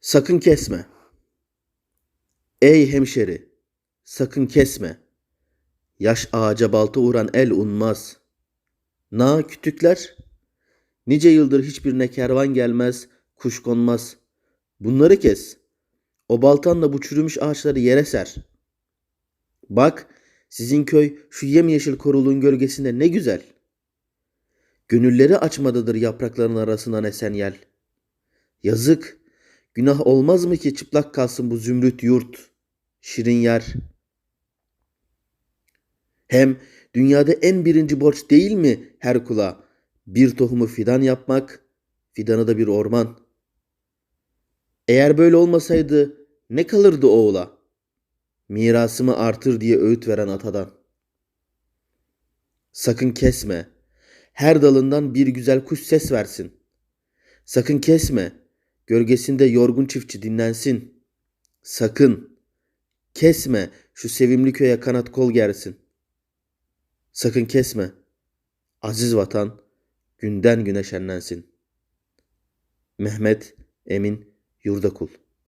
Sakın kesme. Ey hemşeri, sakın kesme. Yaş ağaca balta vuran el unmaz. Na kütükler, nice yıldır hiçbirine kervan gelmez, kuş konmaz. Bunları kes. O baltanla bu çürümüş ağaçları yere ser. Bak, sizin köy şu yemyeşil koruluğun gölgesinde ne güzel. Gönülleri açmadadır yaprakların arasından esen yel. Yazık, günah olmaz mı ki çıplak kalsın bu zümrüt yurt, şirin yer. Hem dünyada en birinci borç değil mi her kula bir tohumu fidan yapmak, fidanı da bir orman. Eğer böyle olmasaydı ne kalırdı oğula? Mirasımı artır diye öğüt veren atadan. Sakın kesme. Her dalından bir güzel kuş ses versin. Sakın kesme. Gölgesinde yorgun çiftçi dinlensin. Sakın kesme şu sevimli köye kanat kol gersin. Sakın kesme. Aziz vatan günden güne şenlensin. Mehmet Emin Yurdakul